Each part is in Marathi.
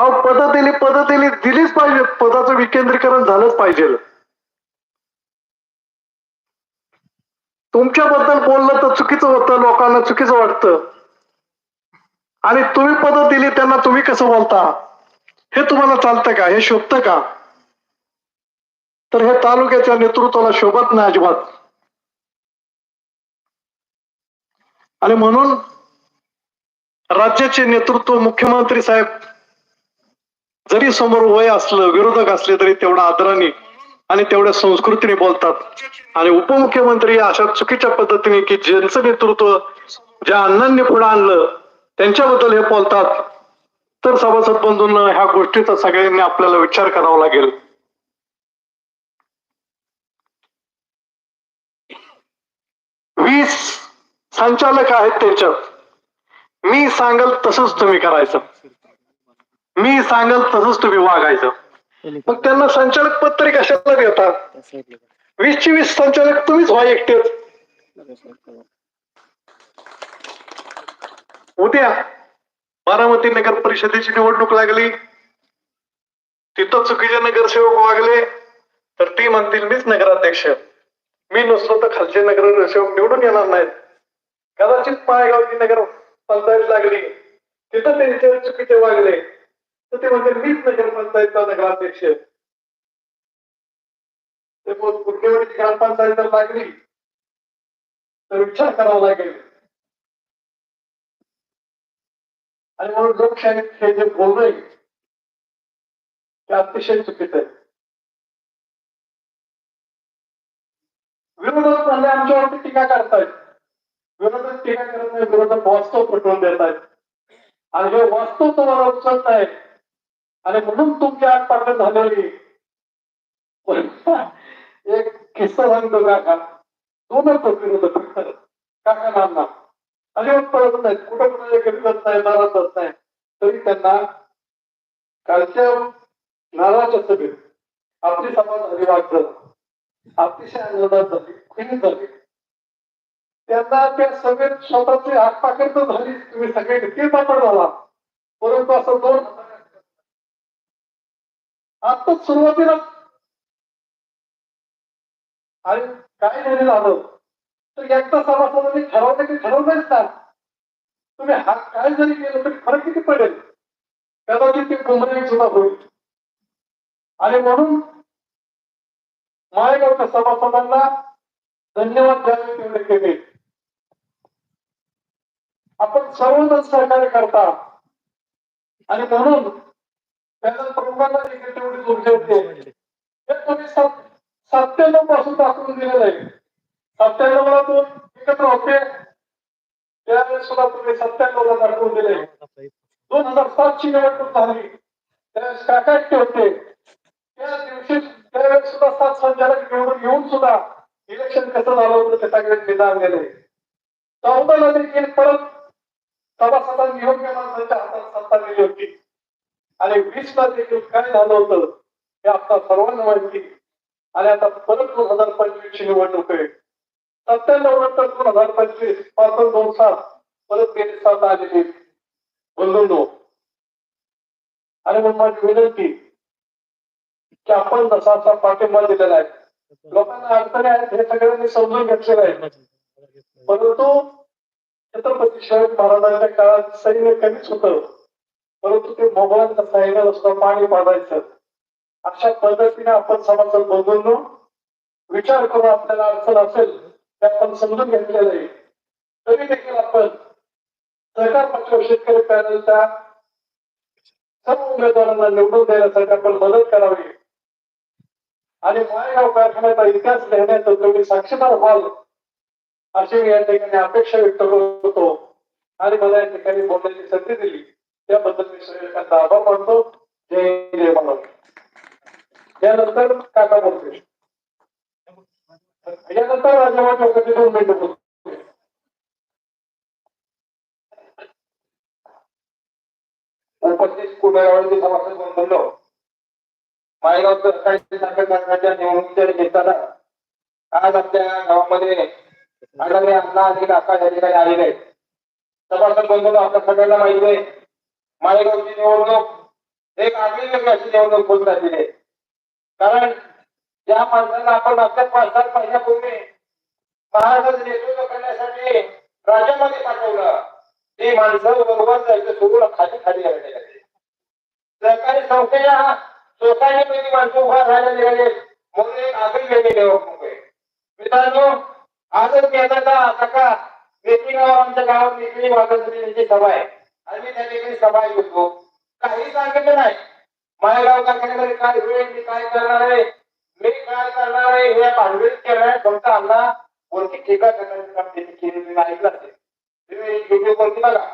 अहो पद दिली पद दिली दिलीच पाहिजे. पदाचं विकेंद्रीकरण झालंच पाहिजे. तुमच्याबद्दल बोललं तर चुकीचं होतं लोकांना चुकीचं वाटतं. आणि तुम्ही पद दिली त्यांना तुम्ही कसं बोलता? हे तुम्हाला चालतं का? हे शोभतं का? तर हे तालुक्याच्या नेतृत्वाला शोभत नाही अजिबात. आणि म्हणून राज्याचे नेतृत्व मुख्यमंत्री साहेब जरी समोर वय असलं विरोधक असले तरी तेवढा आदराने आणि तेवढ्या संस्कृतीने बोलतात. आणि उपमुख्यमंत्री अशा चुकीच्या पद्धतीने की ज्यांचं नेतृत्व ज्या अण्णांनी पुढे आणलं त्यांच्याबद्दल हे बोलतात. तर सभासद बंधूंना ह्या गोष्टीचा सगळ्यांनी आपल्याला विचार करावा लागेल. वीस संचालक आहेत त्यांच्यात. मी सांगल तसंच तुम्ही करायचं. मी सांगल तसंच तुम्ही वागायचं. मग त्यांना संचालक पद तरी कशाला देतात वीस ची वीस संचालक तुम्हीच व्हा एकटेच. उद्या बारामती नगर परिषदेची निवडणूक लागली. तिथं चुकीचे नगरसेवक वागले तर ती म्हणतील मीच नगराध्यक्ष. मी नसलो तर खालचे नगरसेवक निवडून येणार नाहीत. कदाचित माळेगावची नगर पंचायत लागली. तिथं त्यांचे चुकीचे वागले. तर ते म्हणजे मीच नगर नगराध्यक्ष ते मग कुठेवरची ग्रामपंचायत जर लागली? तर विचार करावा लागेल. आणि म्हणून लोकशाही हे जे बोलणं ते अतिशय चुकीचं आहे. विरोधक म्हणजे आमच्यावरती टीका करतायत. विरोधक टीका करत नाही विरोधक वास्तव पटवून देत आहेत आणि हे वास्तव तुम्हाला उचलत आहे. आणि म्हणून तुमचे आठ पाठ झालेली. एक किस्सा सांगतो काका दोनच होते. काका नाना. अजिबात पळत नाहीत कुठं कुठं गरीबच नाही नाराज जात नाही. तरी त्यांना कालच्या नाराच्या सभेत आपली समाज झाली वाद झाला. अतिशय आनंदात झाली खुली झाली. त्यांना त्या सभेत स्वतःची आगपाकड तर झाली. तुम्ही सगळे किती पापड झाला. परंतु असं दोन आता सुरुवातीला. आणि काय जरी झालं. तर एकदा सभासदांनी ठरवलं की ठरवलंच ना तुम्ही हा काय जरी केलं तरी फरक किती पडेल? कदाचित ते गुमराही सुद्धा होईल. आणि म्हणून माळेगावच्या सभासदांना धन्यवाद द्यावे तेवढे केले आपण सर्वजण सहकार्य करता. आणि म्हणून त्यांना प्रमुखांना देखील तेवढी ऊर्जा होते. हे तुम्ही सत्त्याण्णवपासून दाखवून दिलेलं आहे. सत्त्याण्णवला दोन एकत्र होते. त्यावेळेस सुद्धा तुम्ही सत्त्याण्णवला दाखवून दिले. दोन हजार सातची निवडणूक झाली. त्यावेळेस काय एकटे होते? त्या दिवशी त्यावेळेस सुद्धा सात संचालक निवडून येऊन सुद्धा इलेक्शन कसं झालं होतं ते सगळे निदान गेले चौदाला देखील परत सभासदांनी योग्य माणसाच्या हातात सत्ता दिली होती. आणि वीस ला देखील काय झालं होतं हे आपल्या सर्वांना माहिती. आणि आता परत दोन हजार पंचवीस ची निवडणूक आहे. सत्त्याण्णव नंतर दोन हजार पंचवीसपासून दोन सात परत गेले सात आलेली बंधूंनो. आणि मग माझी विनंती की आपण जसा पाठिंबा दिलेला आहे. लोकांना अडचणी आहेत हे सगळ्यांनी समजून घेतलेलं आहे. परंतु छत्रपती शिवाजी महाराजांच्या काळात सैन्य कमीच होतं. परंतु ते मोगलांचा सैन्य असतं पाणी पाडायचं अशा पद्धतीने आपण समाजात बघून विचार करून आपल्याला अडचण असेल ते आपण समजून घेतलेलं आहे. तरी देखील आपण सरकार पक्ष शेतकरी पॅनलच्या सर्व उमेदवारांना निवडून देण्यासाठी आपण मदत करावी. आणि माळेगाव कारखान्याचा इतिहास लिहिण्याचं तुम्ही साक्षीदार व्हाल अशी मी या ठिकाणी अपेक्षा व्यक्त करतो. आणि मला या ठिकाणी बोलण्याची संधी दिली. त्याबद्दल मी सगळ्यांचा आभार मानतो जय जय महाराष्ट्र. यानंतर काका बोलते यानंतर राजाभाऊ चौकटी दोन मिनिटं बोलतो उपस्थित कुटुंबावरती सभासद बंधूंनो माळेगाव सहकारी साखर कारखान्याच्या निवडणुकीच्या निमित्तानं आज आपल्या गावामध्ये आढळले अण्णा आणि काका या ठिकाणी आलेले आहेत. सभासद बंधूंनो आपल्या सगळ्यांना माहिती आहे मालेगावची निवडणूक एक आगळी वेगळी अशी निवडणूक होत राहिलेली आहे कारण ज्या माणसाला आपण मागच्या पाच सात महिन्यापूर्वी महाराष्ट्राचं नेतृत्व करण्यासाठी राज्यामध्ये पाठवलं ती माणसं बरोबर जायचं सोडून खाली खाली यायला लागली. सरकारी संस्थेच्या पहिली माणसं उभा राहायला निघाले म्हणून एक आगळी वेगळी निवडणूक आहे मित्रांनो आजच येताना सकाळ मेथी गावावर आमच्या गावात मेथी वागणची सभा आहे आणि मी त्या ठिकाणी सभा घेतो काही सांगितलं नाही. माळेगाव कारखान्यामध्ये काय होईल मी काय करणार आहे? मी काय करणार आहे? हे भांडवल केलं आहे फक्त आम्हाला कोणती ठेका करण्याचं काम त्यांनी केलं तुम्ही ऐकलं असेल तुम्ही युट्यूब वरती बघा.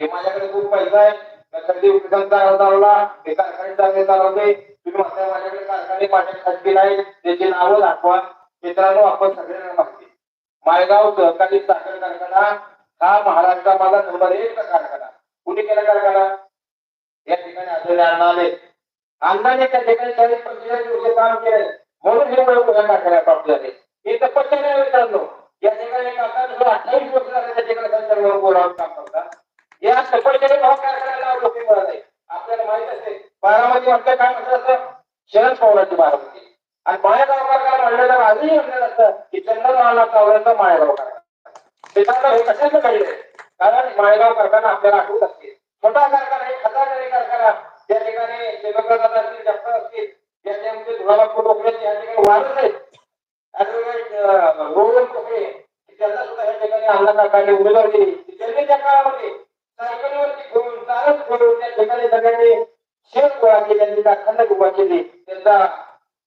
माझ्याकडे खूप पैसा आहे. मी खरेदी चालवला हे कारखाने चांगले चालवले तुम्ही म्हणताय माझ्याकडे कारखाने माझ्या खाजगी नाही. त्याची नावं दाखवा. मित्रांनो आपण सगळ्यांना माहिती. माळेगाव सहकारी साखर कारखाना हा महाराष्ट्रामधला नंबर एक प्रकार कुणी केला कारखाना या ठिकाणी आढळले अण्णा आले अण्णाने त्या ठिकाणी चाळीस पंचेचाळीस वर्ष काम केले. म्हणून हे वय पुन्हा कारखान्यात आपल्याला. हे तपस्या नाही मित्रांनो या ठिकाणी काका अठ्ठावीस वर्ष झाले त्या ठिकाणी संचालक बोलावून काम करतात या तपस्याने भाव कारखान्याला लोक मिळत आहे आपल्याला माहीत असते बारामती म्हटलं काय म्हणतात असं शरद पवारांची बारामती. आणि माळेगाव कारखाना म्हणलं तर आजही म्हणलं असतं की चंद्रमाला चावल्याचा माळेगाव कारखाना. हे कशाचं घडलंय कारण माळेगाव कारखाना आपल्याला आठवत असते छोटा कारखाना एक हजार जरी कारखाना. त्या ठिकाणी सेवकदादा असतील जास्त असतील ज्याच्यामध्ये धुळाबापूर डोकरे या ठिकाणी वाढत आहेत रोहन कोकळे त्यांना सुद्धा या ठिकाणी अण्णा काकांनी उमेदवार दिली. त्यांनी त्या काळामध्ये सायकलवरती घेऊन चालत घेऊन त्या ठिकाणी सगळ्यांनी शेत गोळा केली त्यांनी कारखाना उभा केली. त्यांचा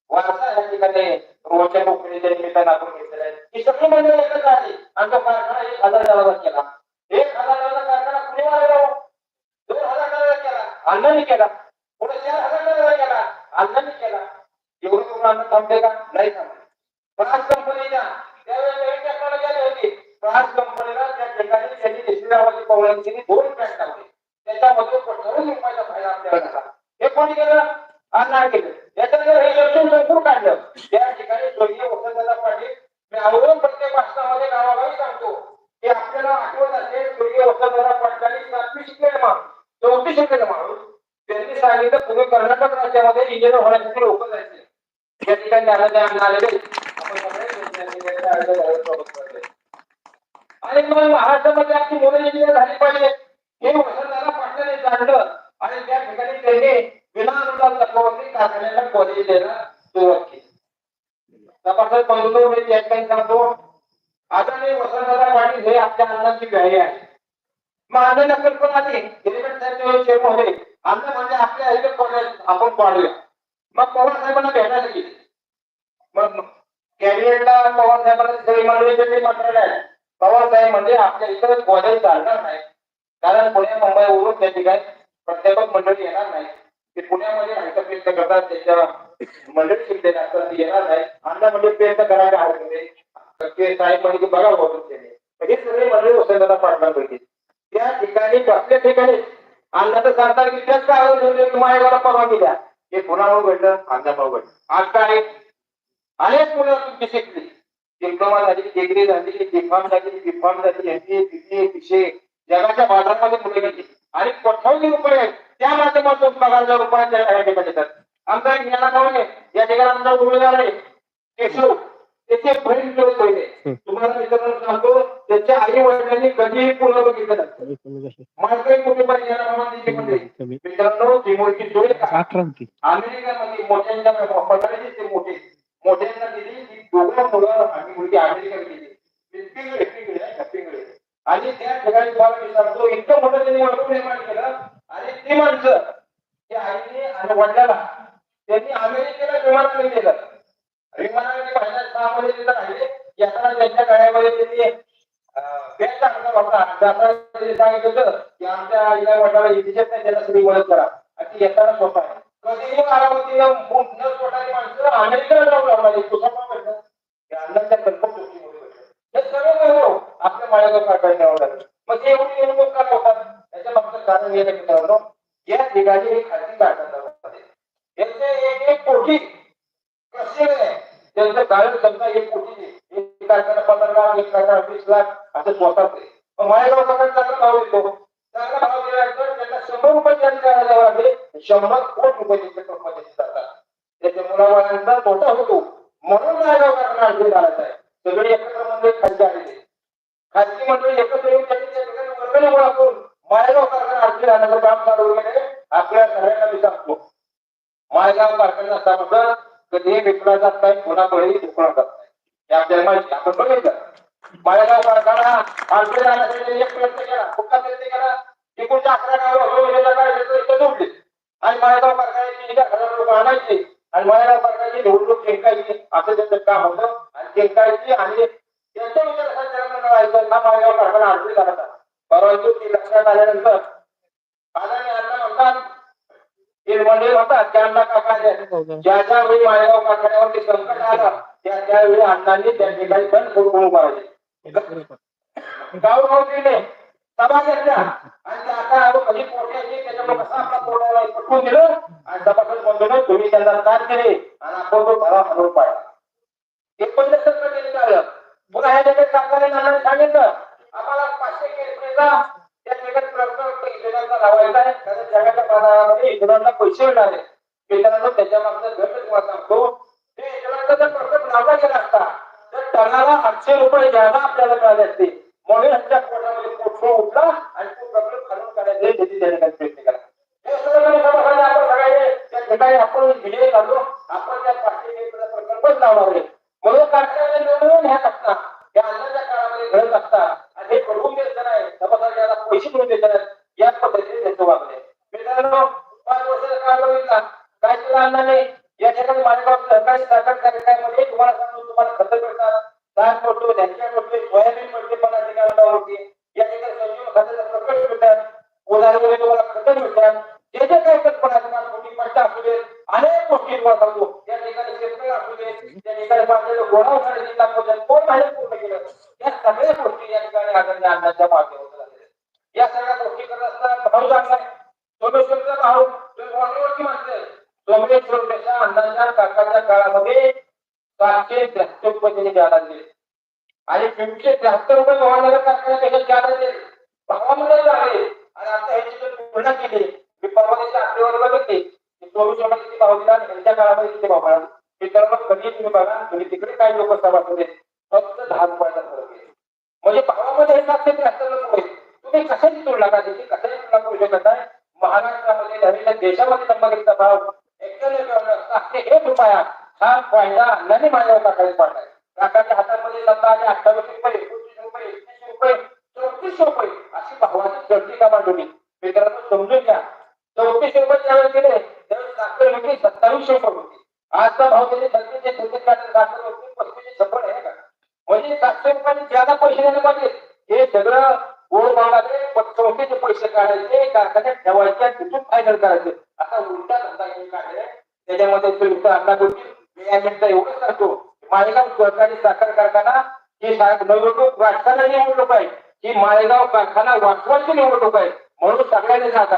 वारसा या ठिकाणी रोहनच्या कोकणीच्या निमित्तानं आपण घेतलेला आहे. ही सगळी मंडळी एकत्र आली. कारखाना एक हजार झाला अण्णांनी केला. पुढे चार हजार केला. अण्णांनी केला. एवढं करून अन्न थांबले का? नाही थांबले. फ्रान्स कंपनीच्या त्यावेळेस नवीन टेक्नॉलॉजी आली होती. कंपनीला त्या ठिकाणी त्यांनी देशी नावाची दोन पॅक टाकले त्याच्यामध्ये ठराविक रुपयाचा फायदा आपल्याला झाला. हे कोणी केलं? अण्णा केलं. याच्यानंतर हे लक्षण संपूर्ण काढलं त्या ठिकाणी स्वर्गीय वसंतदादा पाटील मी अवलंब प्रत्येक भाषणामध्ये गावागावी सांगतो की आपल्याला आठवत असेल स्वर्गीय वसंतदादा पाटलांनी सातवी शिकलेले माणूस चौथी शिकलेले सांगितलं तुम्ही कर्नाटक राज्यामध्ये इंजिनियर होण्यासाठी लोक जायचे. या ठिकाणी ज्ञानाच्या अण्णा आलेले आणि मग महाराष्ट्रामध्ये आपली मुलं इंजिनियर झाली पाहिजे. हे वसंतदादा पाटलांनी जाणलं. आणि त्या ठिकाणी त्यांनी विनाअनुदान तत्वावरती कारखान्याला कॉलेज द्यायला सुरुवात केली. तपासात बघतो मी त्या ठिकाणी सांगतो आदरणीय वसंतदादा पाटील हे आपल्या अन्नाची व्याही आहे मग अण्णांना पण आली हेल्मेट साहेब चेअरमन होते आमचं म्हणजे आपल्या आईकडे कॉलेज आपण पाडूया मग पवार साहेबांना भेटायला गेले. मग कॅबिनेटला पवार साहेबांना सगळी मंत्रालय आहे. पवार साहेब म्हणजे आपल्या इकडे कॉलेज चालणार नाही. कारण पुणे मुंबई वरून त्या ठिकाणी प्राध्यापक मंडळी येणार नाही. ते पुण्यामध्ये राहायचं प्रयत्न करतात त्यांच्या मंडळी शिकलेले असतात ती येणार नाही. अण्णा म्हणजे प्रयत्न करायला हवे ते साहेब म्हणजे बघा बोलून हे सगळे मंडळी वसंतदादा पाटलांपैकी. त्या ठिकाणी आपल्या ठिकाणी अण्णा तर सांगतात की त्याच काळावर ठेवले की माझ्याला परवानगी द्या हे पुण्यामुळे घडलं? अण्णामुळे घडलं. आज काय? अनेक मुलं तुमची शिकली. डिप्लोमा झाली डिग्री झाली डिफॉर्म झाली डिफॉर्म झाली एमपीए बीसीए बीसीए जगाच्या बाजारामध्ये मुलं गेली. आणि कोट्यावधी रुपये त्या माध्यमातून पगार हजार रुपयाच्या या ठिकाणी येतात. आमचा एक ज्ञाना आहे. या ठिकाणी आमचा उमेदवार आहे. केशव त्याचे बहीण केले पहिले तुम्हाला मित्रांनो सांगतो त्याच्या आई वडिलांनी कधीही पूर्ण बघितलं नसतं मित्रांनो मोठी सोय अठरांती अमेरिकेमध्ये मोठ्यांच्या पगाराचे ते मोठे. मोठ्यांना दिली दोघं मुलं आणि मुलगी गेली. पिंगळे पिंगळे पिंगळे आणि त्या ठिकाणी तुम्हाला मी सांगतो इतकं मोठं त्यांनी वर्ग निर्माण केलं. आणि ती माणसं त्या आईने आणि वडिलाला त्यांनी अमेरिकेला विमानाने गेलं विमानाने पहिल्या सहा मध्ये तिथं राहिले. येताना त्यांच्या गळ्यामध्ये त्यांनी अं, बॅग होता जाताना सांगितलं होतं की आमच्या आईला वडिलाला नाही त्याला मदत करा. आणि येताना स्वतः आहे. कधीही बारामतीनं न स्वतःची माणसं अमेरिकेला जाऊन लावणारी कुठं भेटलं ते कल्पक गोष्टीमुळे हे सगळं आपल्या मग ते एवढी निवडणूक का होतात त्याच्या मागचं कारण हे मित्रांनो या ठिकाणी एक खाजगी एक एक कोटी कसे त्यांचं कारण समजा एक कोटी एक पंधरा लाख वीस लाख वीस लाख असं स्वतःच मग माळेगाव सगळ्यात चांगला भाव येतो. चांगला भाव दिला त्यांना शंभर रुपये त्यांनी करायला शंभर कोट रुपये त्यांच्या जातात. त्याच्या मुलाबाळांचा तोटा होतो. म्हणून नायगावकरांना अडचण घालायचा आहे. सगळे एकत्र मंडळी खाली आलेले खाजगी मंडळी एकत्र येऊन त्यांनी त्या ठिकाणी वर्गणी गोळा करून माळेगाव कारखाना काम चालू केलं आपल्या सगळ्यांना मी सांगतो. माळेगाव कारखाना असा कधी विकला जात नाही कोणाकडेही बळी दुखला जात हे आपल्याला माहिती आहे. आपण बघितलं. माळेगाव कारखाना अडचण आणण्यासाठी एक प्रयत्न केला कुठला प्रयत्न केला तिकडच्या अकरा गाव काय जोडले आणि माळेगाव कारखान्याची एक हजार लोक आणायचे. आणि माळेगाव कारखान्याची निवडणूक जिंकायची. असं त्यांचं काम होतं. आणि जिंकायची आणि त्यांच्या विचारासाठी हा माळेगाव कारखाना अडचणी झाला परंतु ती लक्षात आल्यानंतर अदानी अण्णा म्हणतात ते मंडळी म्हणतात त्यांना अण्णा काका ज्या ज्या वेळी माळेगाव कारखान्यावरती संकट आलं त्या त्यावेळी अण्णांनी त्या ठिकाणी पण सुरू करायचे. गाव दिले सभा घेतल्या. आणि आता कधी पोटायची त्याच्यामुळे कसं आपला पोटाला पटवून दिलं. आणि सभासद बंधून तुम्ही त्यांना दान केले. आणि आपण तो धरा हलवून पाहिला. ते पहिलं सत्र त्यांनी झालं पुन्हा ह्या ठिकाणी सरकारने नानाने सांगितलं. आम्हाला पाचशे केसरीचा त्या ठिकाणी प्रश्न इथेनॉलचा लावायचा आहे. कारण जगाच्या बाजारामध्ये इथेनॉलला पैसे मिळाले. मित्रांनो त्याच्या मागचा घट तुम्हाला सांगतो ते इथेनॉलचा जर प्रश्न लावला गेला असता तर टनाला आठशे रुपये द्यायला आपल्याला मिळाले असते. म्हणून ह्यांच्या पोटामध्ये पोटफोड उठला आणि तो प्रकरण खालून काढायचे त्याची त्या प्रयत्न केला. हे सगळं आपण सगळे त्या ठिकाणी आपण विजय झालो आपण त्या पाचशे प्रकल्पच लावणार. म्हणून कारखान्याने निवडून ह्या घटना. या अन्नाच्या काळामध्ये घडत असतात आणि हे घडवून द्यायचं नाही समाजाला पैसे मिळून देत नाही या पद्धतीने त्यांचं वागणे मित्रांनो पाच वर्षाचा काळ बघितला. काय केलं अण्णाने या ठिकाणी मालेगाव सहकारी साखर कार्यक्रमामध्ये तुम्हाला सांगतो तुम्हाला खत मिळतात दाट मिळतो धॅन्या मिळतो सोयाबीन मिळते पन्नास ठिकाणी होती या ठिकाणी संजीवन खात्याचा प्रकल्प मिळतात उदाहरण तुम्हाला खत मिळतात जे जे काही कल्पना असतात मोठी पट्ट असू दे अनेक गोष्टी तुम्हाला सांगतो त्या ठिकाणी शेतकरी असू दे त्या ठिकाणी बांधलेलं गोडाऊन साडेतीन लाख रुपये कोण बाहेर पूर्ण केलं या सगळ्या गोष्टी आदरणीय अण्णांच्या माध्यमातून या सगळ्या गोष्टी करत असताना भाऊ चांगला आहे सोमेश्वरचा भाऊ सोमेश्वरपेक्षा अण्णांच्या काकाच्या काळामध्ये सातशे त्र्याहत्तर रुपये त्यांनी द्यायला दिले आणि तीनशे त्र्याहत्तर रुपये भावाला कारखान्यापेक्षा द्यायला दिले भावामध्ये झाले. आणि आता ह्याची जर तुलना केली. मी परवा दिवशी आकडेवारी बघितली. किती भाव दिला आणि काळामध्ये किती भाव मिळाला मित्रांनो कधी तुम्ही बघा तुम्ही तिकडे काही लोक सभा आहेत फक्त दहा रुपयाचा फरक आहे म्हणजे भावामध्ये हे सातशे त्र्याहत्तर लोक आहेत तुम्ही कशाची तुलना करायची कशाची तुलना करू शकत नाही महाराष्ट्रामध्ये नवीन देशामध्ये तंबाखूचा भाव एक्क्याण्णव सातशे एक रुपया हा फायदा अण्णाने माझ्या काकाने पाडलाय काकाच्या हातामध्ये सत्ता आणि अठ्ठावीस रुपये एकोणतीस रुपये एकतीस रुपये चौतीस रुपये अशी भावाची चढती का मांडवली मित्रांनो समजून घ्या. चौतीस रुपये ज्यावेळेस गेले त्यावेळेस साखर विक्री सत्तावीसशे रुपये होती. आजचा भाव गेले छत्तीसशे छत्तीस काढले साखर विक्री पस्तीसशे छप्पन आहे का? म्हणजे सातशे रुपयांनी ज्यादा पैसे द्यायला पाहिजे हे सगळं गोड भावाचे चौकीचे पैसे काढायचे कारखान्यात ठेवायचे तिथून फायनल करायचे. असा उलटा धंदा घेऊन काढलाय त्याच्यामध्ये श्रीयुक्त अण्णा बोलतील मी या मिनिटं एवढंच सांगतो माळेगाव सहकारी साखर कारखाना ही निवडणूक राजकारणाची निवडणूक आहे. ही माळेगाव कारखाना वाचवायची निवडणूक आहे. म्हणून सगळ्यांनी जागा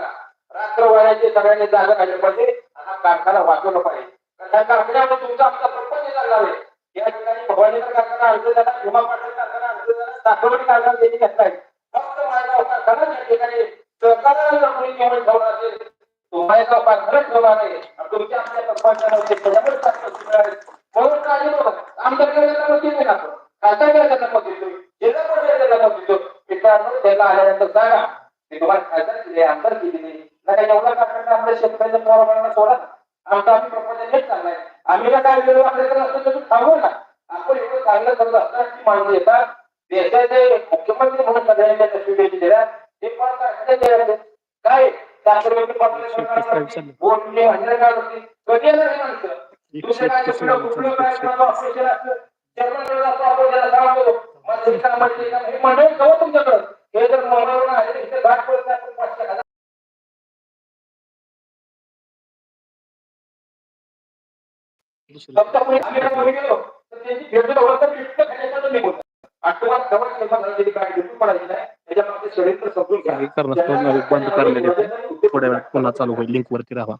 रात्र वाड्याचे सगळ्यांनी जागा काढली पाहिजे हा कारखाना वाचवला पाहिजे. कारण कारखान्यामध्ये तुमचा आमचा प्रपंच चालणार आहे. या ठिकाणी भवानीकर कारखाना अर्ज झाला भीमा पाटील कारखाना अर्ज झाला साखरवाडी कारखाना त्यांनी घेतला आहे माळेगाव कारखाना त्या ठिकाणी सहकार्याला जर कोणी केवळ ठेवणार असेल तुम्हाला कारखाना ठेवणार आहे आणि तुमच्या आमच्या सरपंचामध्ये त्याच्यामुळे सातशे मिळाले म्हणून काळजी नको आमच्याकडे त्यांना मत देते ना खासदारकडे त्यांना मत देतो जिल्हा परिषद त्यांना मत देतो मित्रांनो त्याला आल्यानंतर सांगा मी तुम्हाला खासदार दिले आमदार दिले ना काही एवढा कारखाना आपल्या शेतकऱ्याच्या पोराबाळांना सोडा ना. आमचा आम्ही प्रपंच नीट चाललाय. आम्ही ना काय वेळ वाटलं तर असं तुम्ही थांबव ना. आपण एवढं चांगलं करत असताना ती माणसं येतात. देशाचे मुख्यमंत्री म्हणून सगळ्यांच्या तस्वीर दिल्या ते पण कारखान्याचे काय बोलले हंड्रेड काय? होती. कधी येणार ही माणसं? दुसरं काय कुठलं कुठलं काय कोणाचं ऑपरेशन असलं जर्मन असं आपण त्याला सांगतो माझं काम काम हे मंडळ कवा तुमच्याकडं. हे जर मंगळवार आले इथे घाट पडत नाही, आपण बंद करलेले थोड्या वेळात पुन्हा चालू होईल लिंक वरती राहा.